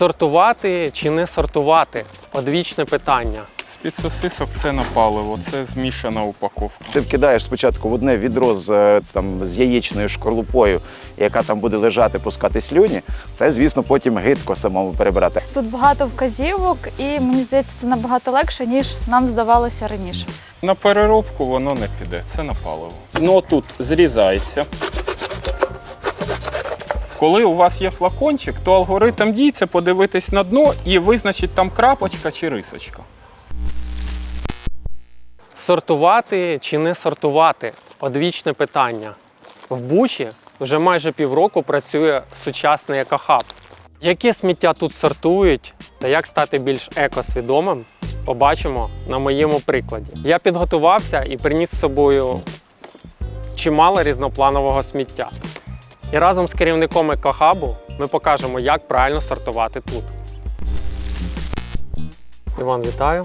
Сортувати чи не сортувати? Одвічне питання. З-під сосисок це на паливо, це змішана упаковка. Ти вкидаєш спочатку в одне відро з, е, там, з яєчною шкорлупою, яка там буде лежати, пускати слюні. Це, звісно, потім гидко самому перебирати. Тут багато вказівок, і мені здається, це набагато легше, ніж нам здавалося раніше. На переробку воно не піде, це на паливо. Ну тут зрізається. Коли у вас є флакончик, то алгоритм дій подивитись на дно і визначить там крапочка чи рисочка. Сортувати чи не сортувати? Одвічне питання. В Бучі вже майже півроку працює сучасний екохаб. Яке сміття тут сортують та як стати більш екосвідомим, побачимо на моєму прикладі. Я підготувався і приніс з собою чимало різнопланового сміття. І разом з керівником екохабу ми покажемо, як правильно сортувати тут. Іван, вітаю.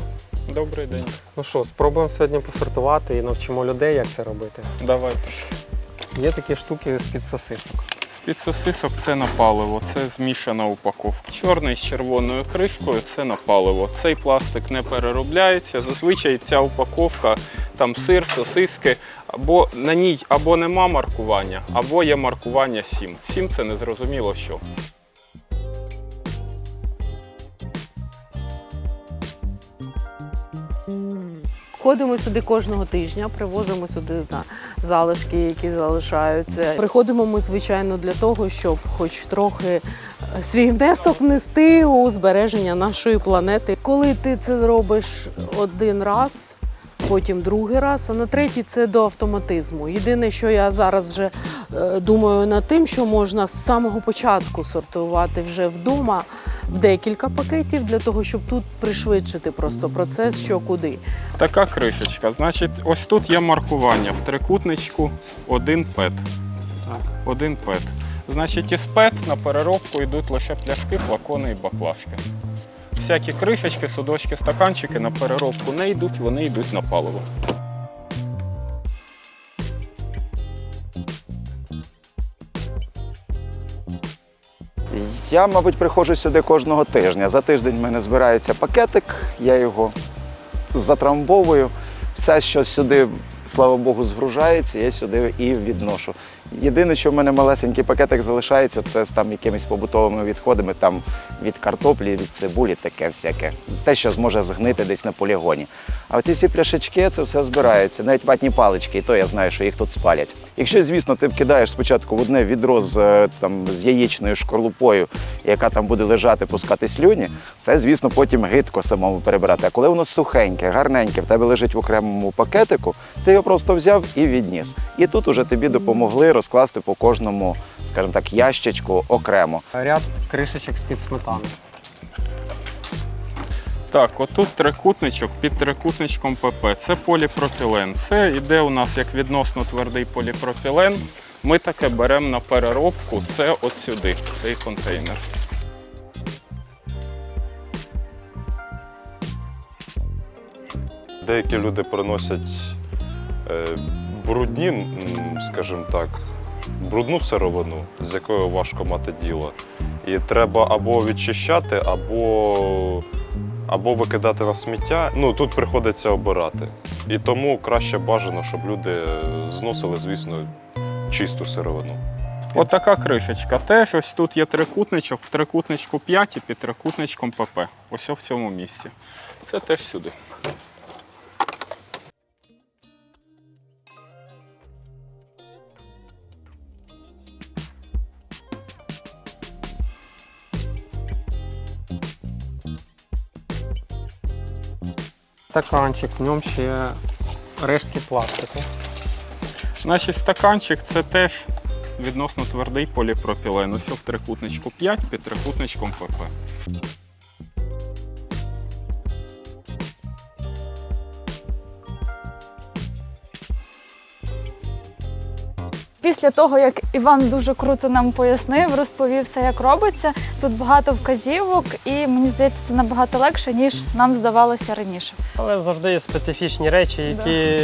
Добрий день. Ну що, спробуємо сьогодні посортувати і навчимо людей, як це робити. Давайте. Є такі штуки з-під сосисок. З-під сосисок це на паливо, це змішана упаковка. Чорний з червоною кришкою це на паливо. Цей пластик не переробляється. Зазвичай ця упаковка, там сир, сосиски, або на ній або нема маркування, або є маркування 7. 7 це незрозуміло що. Ходимо сюди кожного тижня, привозимо сюди на залишки, які залишаються. Приходимо ми, звичайно, для того, щоб хоч трохи е, свій внесок внести у збереження нашої планети. Коли ти це зробиш один раз, потім другий раз, а на третій це до автоматизму. Єдине, що я зараз вже е, думаю над тим, що можна з самого початку сортувати вже вдома в декілька пакетів для того, щоб тут пришвидшити просто процес, що куди. Така кришечка. Значить, ось тут є маркування в трикутничку один пет. Так. Один пет. Значить, із пет на переробку йдуть лише пляшки, флакони і баклажки. Всякі кришечки, судочки, стаканчики на переробку не йдуть, вони йдуть на паливо. Я, мабуть, приходжу сюди кожного тижня. За тиждень в мене збирається пакетик, я його затрамбовую. Все, що сюди, слава Богу, згружається, я сюди і відношу. Єдине, що в мене малесенький пакетик залишається, це з там якимись побутовими відходами, там від картоплі, від цибулі, таке всяке. Те, що зможе згнити десь на полігоні. А оці всі пляшечки, це все збирається. Навіть ватні палички, і то я знаю, що їх тут спалять. Якщо, звісно, ти вкидаєш спочатку в одне відро з, е, там, з яєчною шкорлупою, яка там буде лежати, пускати слюні, це, звісно, потім гидко самому перебирати. А коли воно сухеньке, гарненьке, в тебе лежить в окремому пакетику, ти його просто взяв і відніс. І тут уже тобі допомогли розкласти по кожному, скажімо так, ящичку окремо. Ряд кришечок з-під сметани. Так, отут трикутничок під трикутничком ПП. Це поліпропілен. Це йде у нас як відносно твердий поліпропілен. Ми таке беремо на переробку. Це от сюди, цей контейнер. Деякі люди приносять е, брудні, скажімо так, брудну сировину, з якою важко мати діло. І треба або відчищати, або, або викидати на сміття. Ну тут приходиться обирати. І тому краще бажано, щоб люди зносили, звісно, чисту сировину. От кришечка. Теж ось тут є трикутничок, в трикутничку 5 і під трикутничком ПП. Ось в цьому місці. Це теж сюди. Стаканчик, в ньому ще рештки пластику. Значить, стаканчик це теж відносно твердий поліпропілен. Ось в трикутничку 5 під трикутничком ПП. Після того, як Іван дуже круто нам пояснив, розповів все, як робиться. Тут багато вказівок, і мені здається, це набагато легше, ніж нам здавалося раніше. Але завжди є специфічні речі, які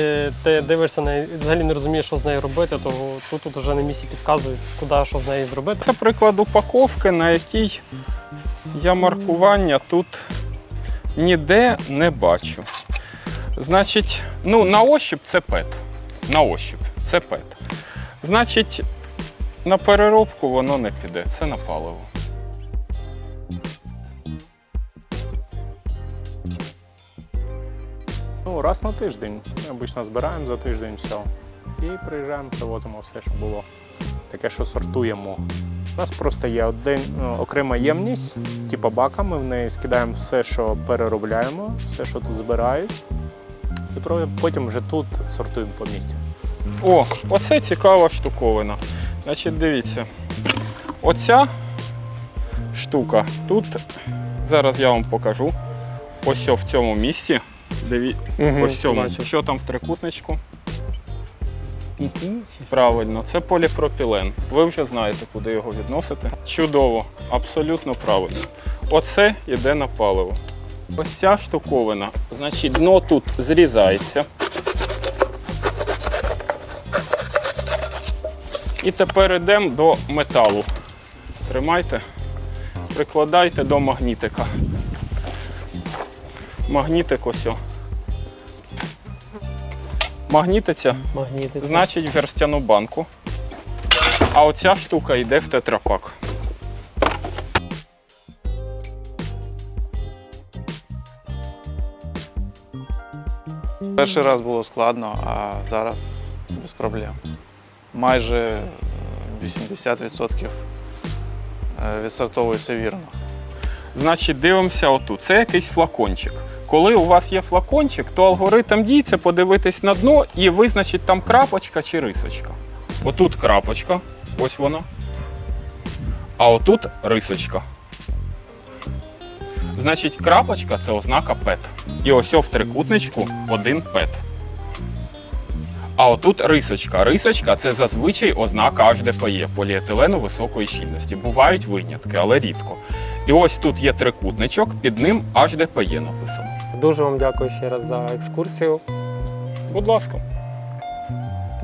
ти дивишся на взагалі не розумієш, що з нею робити, то тут, тут вже на місці підказують, куди що з нею зробити. Це приклад упаковки, на якій Я маркування тут ніде не бачу. Значить, ну, на ощуп це пет. На ощуп це пет. Значить, на переробку воно не піде, це на паливо. Ну, раз на тиждень. Ми обично збираємо за тиждень все. І приїжджаємо, привозимо все, що було. Таке, що сортуємо. У нас просто є один, ну, окрема ємність, типу бака. Ми в неї скидаємо все, що переробляємо, все, що тут збирають. І потім вже тут сортуємо по місцю. О, оце цікава штуковина. Значить, дивіться. Оця штука. Тут зараз я вам покажу. Ось в цьому місці. Диві... Мгм, Ось цьому. бачу. Що там в трикутничку? Правильно, це поліпропілен. Ви вже знаєте, куди його відносити. Чудово, абсолютно правильно. Оце йде на паливо. Ось ця штуковина, значить, дно тут зрізається. І тепер йдемо до металу. Тримайте, прикладайте до магнітика. Магнітик ось. о. Магнітиця значить в жерстяну банку. А оця штука йде в тетрапак. Перший раз було складно, а зараз без проблем. Майже е, 80% е, відсортовується вірно. Значить, дивимося отут. Це якийсь флакончик. Коли у вас є флакончик, то алгоритм дій це подивитись на дно і визначить там крапочка чи рисочка. Отут крапочка, ось вона. А отут рисочка. Значить, крапочка це ознака ПЕТ. І ось в трикутничку один ПЕТ. А отут рисочка. Рисочка це зазвичай ознака HDPE, поліетилену високої щільності. Бувають винятки, але рідко. І ось тут є трикутничок, під ним HDPE написано. Дуже вам дякую ще раз за екскурсію. Будь ласка,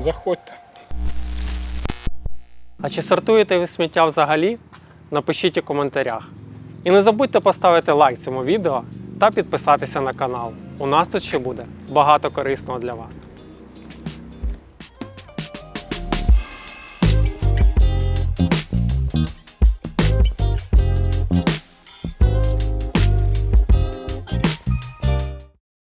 заходьте. А чи сортуєте ви сміття взагалі? Напишіть у коментарях. І не забудьте поставити лайк цьому відео та підписатися на канал. У нас тут ще буде багато корисного для вас.